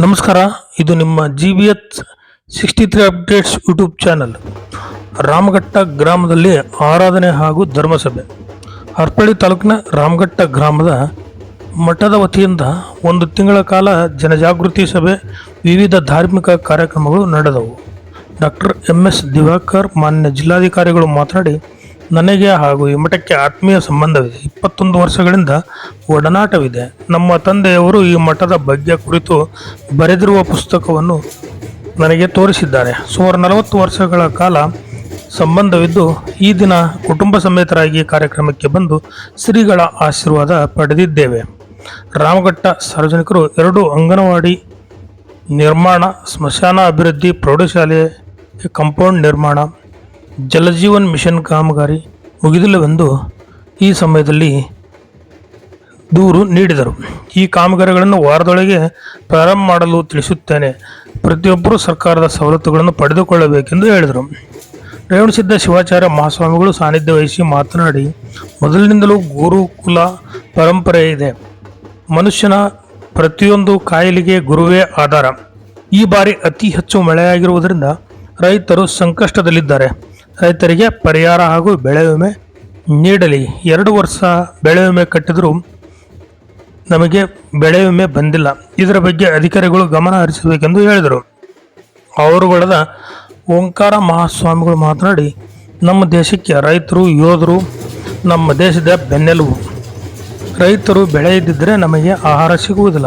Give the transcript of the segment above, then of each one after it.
ನಮಸ್ಕಾರ, ಇದು ನಿಮ್ಮ G B H sixty three updates YouTube channel Ramaghatta ಗ್ರಾಮದಲ್ಲಿ ಆರಾಧನೆ ಹಾಗೂ ಧರ್ಮಸಭೆ. ಹರ್ಪಳ್ಳಿ ತಾಲೂಕಿನ ರಾಮಘಟ್ಟ ಗ್ರಾಮದ ಮಠದ ವತಿಯಿಂದ ಒಂದು ತಿಂಗಳ ಕಾಲ ಜನಜಾಗೃತಿ ಸಭೆ, ವಿವಿಧ ಧಾರ್ಮಿಕ ಕಾರ್ಯಕ್ರಮಗಳು ನಡೆದವು. ಡಾಕ್ಟರ್ ಎಂ ಎಸ್ ದಿವಾಕರ್, ಮಾನ್ಯ ಜಿಲ್ಲಾಧಿಕಾರಿಗಳು ಮಾತನಾಡಿ ನನಗೆ ಹಾಗೂ ಈ ಮಠಕ್ಕೆ ಆತ್ಮೀಯ ಸಂಬಂಧವಿದೆ. ಇಪ್ಪತ್ತೊಂದು ವರ್ಷಗಳಿಂದ ಒಡನಾಟವಿದೆ. ನಮ್ಮ ತಂದೆಯವರು ಈ ಮಠದ ಬಗ್ಗೆ ಕುರಿತು ಬರೆದಿರುವ ಪುಸ್ತಕವನ್ನು ನನಗೆ ತೋರಿಸಿದ್ದಾರೆ. ಸುಮಾರು ನಲವತ್ತು ವರ್ಷಗಳ ಕಾಲ ಸಂಬಂಧವಿದ್ದು, ಈ ದಿನ ಕುಟುಂಬ ಸಮೇತರಾಗಿ ಕಾರ್ಯಕ್ರಮಕ್ಕೆ ಬಂದು ಶ್ರೀಗಳ ಆಶೀರ್ವಾದ ಪಡೆದಿದ್ದೇವೆ. ರಾಮಘಟ್ಟ ಸಾರ್ವಜನಿಕರು ಎರಡು ಅಂಗನವಾಡಿ ನಿರ್ಮಾಣ, ಸ್ಮಶಾನ ಅಭಿವೃದ್ಧಿ ಪ್ರೌಢಶಾಲೆ ಕಾಂಪೌಂಡ್ ನಿರ್ಮಾಣ ಜಲಜೀವನ್ ಮಿಷನ್ ಕಾಮಗಾರಿ ಮುಗಿದಿಲ್ಲವೆಂದು ಈ ಸಮಯದಲ್ಲಿ ದೂರು ನೀಡಿದರು. ಈ ಕಾಮಗಾರಿಗಳನ್ನು ವಾರದೊಳಗೆ ಪ್ರಾರಂಭ ಮಾಡಲು ತಿಳಿಸುತ್ತೇನೆ. ಪ್ರತಿಯೊಬ್ಬರೂ ಸರ್ಕಾರದ ಸವಲತ್ತುಗಳನ್ನು ಪಡೆದುಕೊಳ್ಳಬೇಕೆಂದು ಹೇಳಿದರು. ರೇವಣಸಿದ್ಧ ಶಿವಾಚಾರ್ಯ ಮಹಾಸ್ವಾಮಿಗಳು ಸಾನ್ನಿಧ್ಯ ವಹಿಸಿ ಮಾತನಾಡಿ, ಮೊದಲಿನಿಂದಲೂ ಗುರುಕುಲ ಪರಂಪರೆ ಇದೆ. ಮನುಷ್ಯನ ಪ್ರತಿಯೊಂದು ಕಾಯಿಲೆಗೆ ಗುರುವೇ ಆಧಾರ. ಈ ಬಾರಿ ಅತಿ ಹೆಚ್ಚು ಮಳೆಯಾಗಿರುವುದರಿಂದ ರೈತರು ಸಂಕಷ್ಟದಲ್ಲಿದ್ದಾರೆ. ರೈತರಿಗೆ ಪರಿಹಾರ ಹಾಗೂ ಬೆಳೆ ವಿಮೆ ನೀಡಲಿ. ಎರಡು ವರ್ಷ ಬೆಳೆ ವಿಮೆ ಕಟ್ಟಿದರೂ ನಮಗೆ ಬೆಳೆ ವಿಮೆ ಬಂದಿಲ್ಲ. ಇದರ ಬಗ್ಗೆ ಅಧಿಕಾರಿಗಳು ಗಮನ ಹರಿಸಬೇಕೆಂದು ಹೇಳಿದರು. ಅವರುಗಳದ ಓಂಕಾರ ಮಹಾಸ್ವಾಮಿಗಳು ಮಾತನಾಡಿ, ನಮ್ಮ ದೇಶಕ್ಕೆ ರೈತರು, ಯೋಧರು ನಮ್ಮ ದೇಶದ ಬೆನ್ನೆಲುಬು. ರೈತರು ಬೆಳೆ ಇದ್ದಿದ್ದರೆ ನಮಗೆ ಆಹಾರ ಸಿಗುವುದಿಲ್ಲ.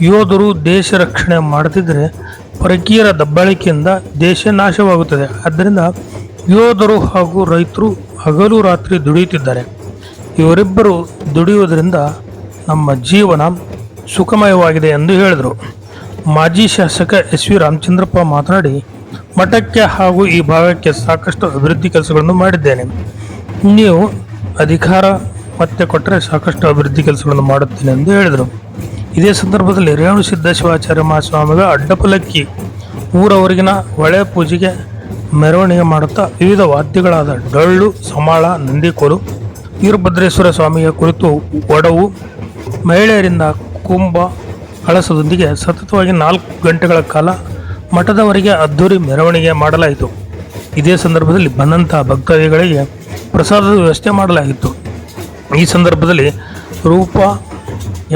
ಯೋಧರು ದೇಶ ರಕ್ಷಣೆ ಮಾಡದಿದ್ದರೆ ಪರಕೀಯರ ದಬ್ಬಾಳಿಕೆಯಿಂದ ದೇಶ ನಾಶವಾಗುತ್ತದೆ. ಆದ್ದರಿಂದ ಯೋಧರು ಹಾಗೂ ರೈತರು ಹಗಲು ರಾತ್ರಿ ದುಡಿಯುತ್ತಿದ್ದಾರೆ. ಇವರಿಬ್ಬರು ದುಡಿಯುವುದರಿಂದ ನಮ್ಮ ಜೀವನ ಸುಖಮಯವಾಗಿದೆ ಎಂದು ಹೇಳಿದರು. ಮಾಜಿ ಶಾಸಕ ಎಸ್ ವಿ ರಾಮಚಂದ್ರಪ್ಪ ಮಾತನಾಡಿ, ಮಠಕ್ಕೆ ಹಾಗೂ ಈ ಭಾಗಕ್ಕೆ ಸಾಕಷ್ಟು ಅಭಿವೃದ್ಧಿ ಕೆಲಸಗಳನ್ನು ಮಾಡಿದ್ದೇನೆ. ನೀವು ಅಧಿಕಾರ ಮತ್ತೆ ಕೊಟ್ಟರೆ ಸಾಕಷ್ಟು ಅಭಿವೃದ್ಧಿ ಕೆಲಸಗಳನ್ನು ಮಾಡುತ್ತೇನೆ ಎಂದು ಹೇಳಿದರು. ಇದೇ ಸಂದರ್ಭದಲ್ಲಿ ರೇಣುಸಿದ್ಧ ಶಿವಾಚಾರ್ಯ ಮಹಾಸ್ವಾಮಿಗಳ ಅಡ್ಡಪಲಕ್ಕಿ ಊರವರೆಗಿನ ಹೊಳೆ ಪೂಜೆಗೆ ಮೆರವಣಿಗೆ ಮಾಡುತ್ತಾ ವಿವಿಧ ವಾದ್ಯಗಳಾದ ಡೊಳ್ಳು, ಸಮಾಳ, ನಂದಿಕೋಲು, ವೀರಭದ್ರೇಶ್ವರ ಸ್ವಾಮಿಯ ಕುರಿತು ಒಡವು, ಮಹಿಳೆಯರಿಂದ ಕುಂಭ ಕಳಸದೊಂದಿಗೆ ಸತತವಾಗಿ ನಾಲ್ಕು ಗಂಟೆಗಳ ಕಾಲ ಮಠದವರೆಗೆ ಅದ್ದೂರಿ ಮೆರವಣಿಗೆ ಮಾಡಲಾಯಿತು. ಇದೇ ಸಂದರ್ಭದಲ್ಲಿ ಬಂದಂತಹ ಭಕ್ತಾದಿಗಳಿಗೆ ಪ್ರಸಾದದ ವ್ಯವಸ್ಥೆ ಮಾಡಲಾಗಿತ್ತು. ಈ ಸಂದರ್ಭದಲ್ಲಿ ರೂಪ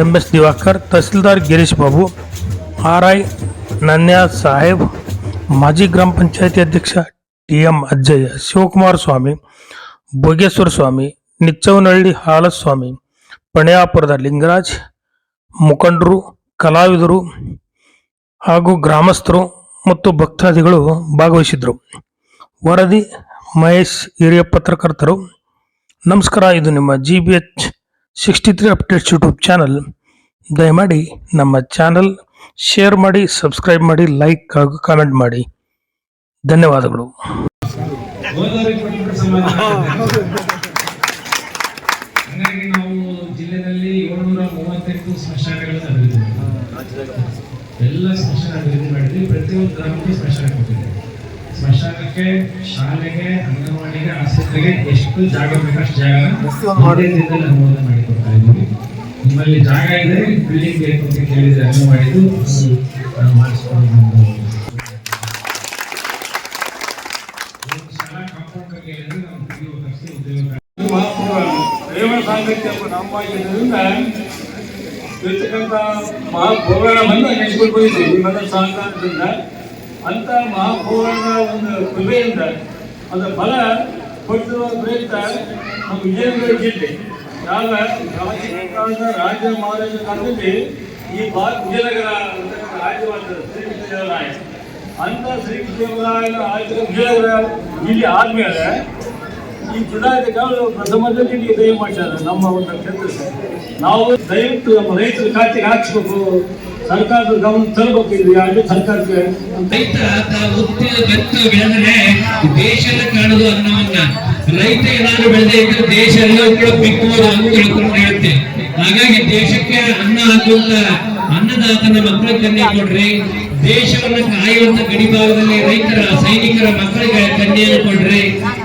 M S Diwakar, tahsildar Girish Babu, R I Nanya Saheb ಮಾಜಿ ಗ್ರಾಮ ಪಂಚಾಯತಿ ಅಧ್ಯಕ್ಷ ಟಿ ಎಂ ಅಜ್ಜಯ್ಯ, ಶಿವಕುಮಾರ ಸ್ವಾಮಿ ಬೋಗೇಶ್ವರ ಸ್ವಾಮಿ, ನಿಚ್ಚವನಹಳ್ಳಿ ಹಾಲಸ್ವಾಮಿ, ಪಣ್ಯಾಪುರದ ಲಿಂಗರಾಜ್, ಮುಖಂಡರು, ಕಲಾವಿದರು ಹಾಗೂ ಗ್ರಾಮಸ್ಥರು ಮತ್ತು ಭಕ್ತಾದಿಗಳು ಭಾಗವಹಿಸಿದ್ರು ವರದಿ ಮಹೇಶ್ ಹಿರಿಯ ಪತ್ರಕರ್ತರು. ನಮಸ್ಕಾರ, ಇದು ನಿಮ್ಮ G B H sixty three updates YouTube channel ದಯಮಾಡಿ ನಮ್ಮ ಚಾನಲ್ ಶೇರ್ ಮಾಡಿ ಸಬ್ಸ್ಕ್ರೈಬ್ ಮಾಡಿ ಲೈಕ್ ಹಾಗೂ ಕಾಮೆಂಟ್ ಮಾಡಿ ಧನ್ಯವಾದಗಳು ಜಿಲ್ಲೆಯಲ್ಲಿ ಏಳ್ನೂರ ಮೂವತ್ತೆಂಟು ಸ್ಮಶಾನಗಳನ್ನು ಅಭಿವೃದ್ಧಿ. ಎಲ್ಲ ಸ್ಮಶಾನ ಅಭಿವೃದ್ಧಿ ಮಾಡಿದ್ವಿ ಪ್ರತಿಯೊಂದು ಗ್ರಾಮಕ್ಕೂ ಸ್ಮಶಾನ ಕೊಟ್ಟಿದ್ವಿ ಸ್ಮಶಾನಕ್ಕೆ ಶಾಲೆಗೆ ಅಂಗನವಾಡಿಗೆ ಆಸ್ಪತ್ರೆಗೆ ಎಷ್ಟು ಜಾಗ ಬೇಕಷ್ಟು ಜಾಗ ಅನುಮೋದನೆ ಮಾಡಿಕೊಡ್ತಾ ಇದ್ದೀವಿ ನಿಮ್ಮಲ್ಲಿ ಜಾಗ ಇದೆ ಬಿಲ್ಡಿಂಗ್ ಬೇಕು ಅಂತ ಕೇಳಿದ್ರೆ ಅಂಗನವಾಡಿದು ಮಾಡಿದ್ದು ನಾವು ಮಾಡಿಸ್ಕೊಂಡು ಸಾಂಗತ್ಯ ಎಂಬ ನಾಮವಾಗಿದ್ದರಿಂದ ಇರ್ತಕ್ಕಂಥ ಮಹಾಭೋಗಗಳನ್ನು ನೆನೆಸ್ಕೊಂಡು ಬಂದಿದ್ದೀವಿ ನಿಮ್ಮೆಲ್ಲ ಸಹಕಾರದಿಂದ ಅಂತ ಮಹಾಭೋಗಗಳ ಒಂದು ಕೃಪೆಯಿಂದ, ಅದರ ಫಲ ಕೊಟ್ಟಿರುವ ಪ್ರಯುಕ್ತ ನಮ್ಮ ವಿಜಯನಗರ ಜಿಲ್ಲೆ. ಯಾವ ರಾಜ್ಯ ಕಾಲದ ರಾಜ ಮಹಾರಾಜ ಕಾಲದಲ್ಲಿ ಈ ವಿಜಯನಗರ ಅಂತಕ್ಕಂಥ ಶ್ರೀ ಶ್ರೀಕೃಷ್ಣದೇವರಾಯ ಅಂತ ಶ್ರೀಕೃಷ್ಣದೇವರಾಯನ ಆಯ್ತು ವಿಜಯನಗರ ಇಲ್ಲಿ ಆದ್ಮೇಲೆ ಈ ಜಿಲ್ಲಾಧಿಕಾರಿಗಳು ಪ್ರಥಮದಲ್ಲಿ ಇಲ್ಲಿ ದಯ ಮಾಡ್ತಾರೆ ನಮ್ಮ ಒಂದು ಕ್ಷೇತ್ರ ನಾವು ದಯವಿಟ್ಟು ನಮ್ಮ ರೈತರ ಖಾತೆಗೆ ಹಾಕ್ಸ್ಬೇಕು. ಸರ್ಕಾರದ ಗಮನ ತರಬೇಕು ಇದು ಯಾರು ಸರ್ಕಾರಕ್ಕೆ ರೈತ ಬೆಳೆದರೆ ದೇಶದ ಕಾಣದು ಅನ್ನವನ್ನ ರೈತ ಏನಾದ್ರು ಬೆಳೆದೇ ಇದ್ರೆ ದೇಶ ಎಲ್ಲ ಕೂಡ ಬಿಕ್ಕುವುದು ಅಂತ ತಿಳ್ಕೊಂಡು ಹೇಳುತ್ತೆ ಹಾಗಾಗಿ ದೇಶಕ್ಕೆ ಅನ್ನ ಹಾಕುವಂತ ಅನ್ನದಾತನ ಮಕ್ಕಳ ಕನ್ಯೆ ಕೊಡ್ರಿ ದೇಶವನ್ನ ಕಾಯುವಂತ ಗಡಿಭಾಗದಲ್ಲಿ ರೈತರ ಸೈನಿಕರ ಮಕ್ಕಳಿಗೆ ಕನ್ಯೆಯನ್ನು ಕೊಡ್ರಿ.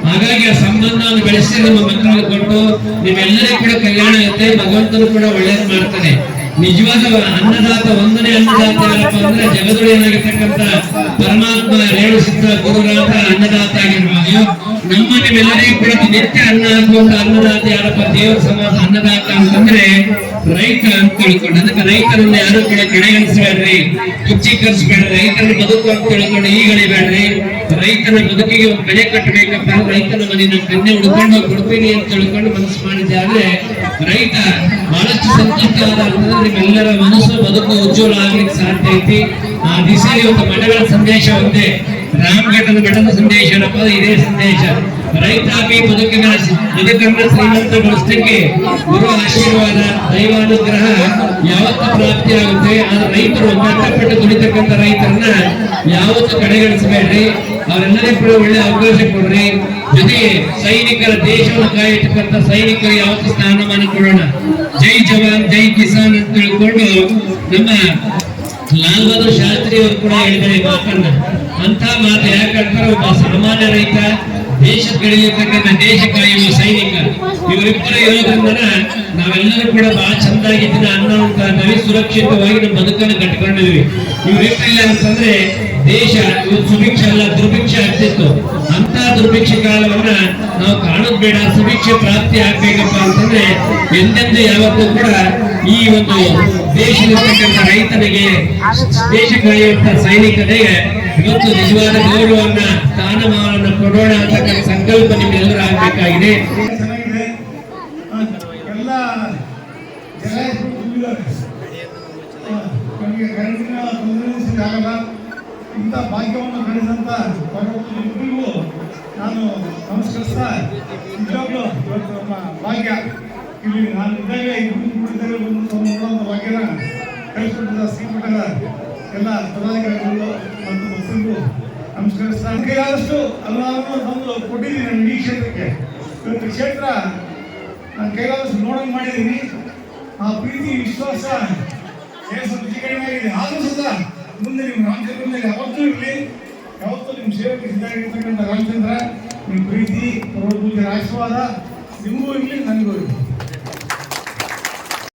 ಹಾಗಾಗಿ ಆ ಸಂಬಂಧವನ್ನು ಬೆಳೆಸಿ ನಮ್ಮ ಮಕ್ಕಳಿಗೆ ಕೊಟ್ಟು ನಿಮ್ಮೆಲ್ಲರಿಗೂ ಕೂಡ ಕಲ್ಯಾಣ ಇರುತ್ತೆ ಭಗವಂತನು ಕೂಡ ಒಳ್ಳೇದು ಮಾಡ್ತಾನೆ. ನಿಜವಾದ ಅನ್ನದಾತ ಒಂದನೇ ಅನ್ನದಾತ ಯಾರಪ್ಪ ಅಂದ್ರೆ ಜಗದೊಡೆಯನಾಗಿರ್ತಕ್ಕಂಥ ಪರಮಾತ್ಮ ರೇಣು ಸಿದ್ಧ ಗುರುನಾಥ ಅನ್ನದಾತ ಆಗಿರ್ಬೋದು ನಮ್ಮ ನಿಮ್ಮೆಲ್ಲರಿಗೂ ಪ್ರತಿ ನಿತ್ಯ ಅನ್ನ ಅನ್ನುವಂತ ಅನ್ನದಾತ ಯಾರಪ್ಪ? ದೇವರ ಸಮಾಜ ಅನ್ನದಾತ ಅಂತಂದ್ರೆ ರೈತ ಅಂತ ತಿಳ್ಕೊಂಡು ಅದಕ್ಕೆ ರೈತರನ್ನ ಯಾರು ಕೂಡ ಕಡೆಗಣಿಸಬೇಡ್ರಿ ತುಚ್ಛೀಕರಿಸಬೇಡ್ರಿ ರೈತರನ್ನ ಬದುಕು ಅಂತ ತಿಳ್ಕೊಂಡು ಈಗಳಿಬೇಡ್ರಿ ರೈತನ ಬದುಕಿಗೆ ಒಂದು ಬೆಲೆ ಕಟ್ಟಬೇಕಪ್ಪ, ರೈತನ ಮನೆ ಕಣ್ಣೆ ಕನ್ನೆ ಹುಡ್ಕೊಂಡು ಕೊಡ್ತೀನಿ ಅಂತ ತಿಳ್ಕೊಂಡು ಮನಸ್ಸು ಮಾಡಿದ್ದೆ. ಆದ್ರೆ ರೈತ ಬಹಳಷ್ಟು ಸಂತುಷ್ಟವಾದ ಅಂತಂದ್ರೆ ನಿಮ್ಮೆಲ್ಲರ ಮನಸ್ಸು ಬದುಕು ಉಜ್ವಲ ಆಗ್ಲಿಕ್ಕೆ ಸಾಧ್ಯ ಐತಿ. ಆ ದಿಸೆ ಇವತ್ತು ಮನೆಗಳ ಸಂದೇಶ ಒಂದೇ. ರಾಮಘಟ್ಟದ ಮಠದ ಸಂದೇಶ ಇದೇ ಸಂದೇಶ. ರೈತಾಪಿ ಬದುಕಿನ ಬದುಕನ್ನು ಶ್ರೀಮಂತಗೊಳಿಸಲಿಕ್ಕೆ ಗುರು ಆಶೀರ್ವಾದ, ದೈವಾನುಗ್ರಹ ಯಾವತ್ತು ಪ್ರಾಪ್ತಿಯಾಗುತ್ತೆ. ಆದ್ರೆ ರೈತರು ಕಷ್ಟಪಟ್ಟು ದುಡಿತಕ್ಕಂಥ ರೈತರನ್ನ ಯಾವತ್ತು ಕಡೆಗಣಿಸಬೇಡ್ರಿ. ಅವರೆಲ್ಲರಿಗೂ ಕೂಡ ಒಳ್ಳೆ ಅವಕಾಶ ಕೊಡ್ರಿ. ಜೊತೆಗೆ ಸೈನಿಕರ ದೇಶವನ್ನು ಕಾಯಿಟ್ಟಕ್ಕಂಥ ಸೈನಿಕರು ಯಾವತ್ತು ಸ್ಥಾನಮಾನ ಕೊಡೋಣ. ಜೈ ಜವಾನ್, ಜೈ ಕಿಸಾನ್ ಅಂತ ತಿಳ್ಕೊಂಡು ನಮ್ಮ ಲಾಲ್ ಬಹದ್ದೂರ್ ಶಾಸ್ತ್ರಿ ಅವರು ಕೂಡ ಹೇಳಿದ್ದಾರೆ ಮಾತನ್ನ. ಅಂತ ಮಾತು ಯಾಕಂತಾರೆ ಒಬ್ಬ ಸಾಮಾನ್ಯ ರೈತ ದೇಶ ಬೆಳೆಯತಕ್ಕಂಥ ದೇಶ ಕಾಯುವ ಸೈನಿಕ, ಇವರಿಬ್ಬರು ಇರೋದ್ರಿಂದ ನಾವೆಲ್ಲರೂ ಕೂಡ ಬಹಳ ಚಂದಾಗಿ ದಿನ ನಾವೇ ಸುರಕ್ಷಿತವಾಗಿ ನಮ್ಮ ಬದುಕನ್ನು ಕಟ್ಕೊಂಡಿದ್ವಿ ಇವರಿಬ್ಬರಿಲ್ಲ ಅಂತಂದ್ರೆ ದೇಶ ಸುಭಿಕ್ಷ ಅಲ್ಲ, ದುರ್ಭಿಕ್ಷ ಆಗ್ತಿತ್ತು. ಅಂತ ದುರ್ಭಿಕ್ಷ ಕಾಲವನ್ನ ನಾವು ಕಾಣೋದ್ ಬೇಡ, ಸುಭಿಕ್ಷೆ ಪ್ರಾಪ್ತಿ ಆಗ್ಬೇಕಪ್ಪ ಅಂತಂದ್ರೆ ಎಂದೆಂದು ಯಾವತ್ತೂ ಕೂಡ ಈ ಒಂದು ದೇಶದಲ್ಲಿರ್ತಕ್ಕಂಥ ರೈತನಿಗೆ, ದೇಶ ಕಾಯುವಂತ ಸೈನಿಕನಿಗೆ ಇವತ್ತು ನಿಜವಾದ ಗೌರವವನ್ನ, ಸ್ಥಾನಮಾನವನ್ನು ಕೊಡೋಣ ಅಂತಕ್ಕಂಥ ಸಂಕಲ್ಪ ನಿಮ್ಮೆಲ್ಲರೂ ಆಗ್ಬೇಕಾಗಿದೆ. ಎಲ್ಲ ಇಂಥ ಭಾಗ್ಯವನ್ನು ಕಳಿಸಿದಂಥ ಭಗವಂತನಿಗೂ ನಾನು ನಮಸ್ಕರಿಸ್ತಾ ನಿಜವಾಗ್ಲೂ ಇವತ್ತು ನಮ್ಮ ಭಾಗ್ಯ. ಇಲ್ಲಿ ನಾನು ಇದ್ದಾಗ ಇಬ್ಬರು ಕುಡಿದಾಗ ಒಂದು ನೋಡುವಂಥ ಭಾಗ್ಯನ ಕಳಿಸ್ಕೊಟ್ಟಿದ್ದ ಶ್ರೀಮಠದ ಎಲ್ಲ ಪದಾಧಿಕಾರಿಗಳು ಮತ್ತು ಭಕ್ತರಿಗೂ ನಮಸ್ಕರಿಸ್ತಾ ಕೈಲಾದಷ್ಟು ಅನುದಾನವನ್ನು ತಂದು ಕೊಟ್ಟಿದ್ದೀನಿ ನನ್ನ ಈ ಕ್ಷೇತ್ರಕ್ಕೆ. ಇವತ್ತು ಕ್ಷೇತ್ರ ನಾನು ಕೈಲಾದಷ್ಟು ನೋಡಂಗೆ ಮಾಡಿದ್ದೀನಿ. ಆ ಪ್ರೀತಿ, ವಿಶ್ವಾಸ ಸ್ವಲ್ಪ ಕಡಿಮೆ ಆಗಿದೆ. ಆದರೂ ಸಹ ಮುಂದೆ ನಿಮ್ಮ ರಾಮಚಂದ್ರ ಮೇಲೆ ಯಾವತ್ತೂ ಇರಲಿ. ಯಾವತ್ತೂ ನಿಮ್ಮ ಸೇವೆಗೆ ಸಿದ್ಧಾಗಿರ್ತಕ್ಕಂಥ ರಾಮಚಂದ್ರ, ನಿಮ್ಮ ಪ್ರೀತಿ ಪೂಜೆ ಆಶೀರ್ವಾದ ನಿಮಗೂ ಇರಲಿ ನನಗೂ ಇರಲಿ.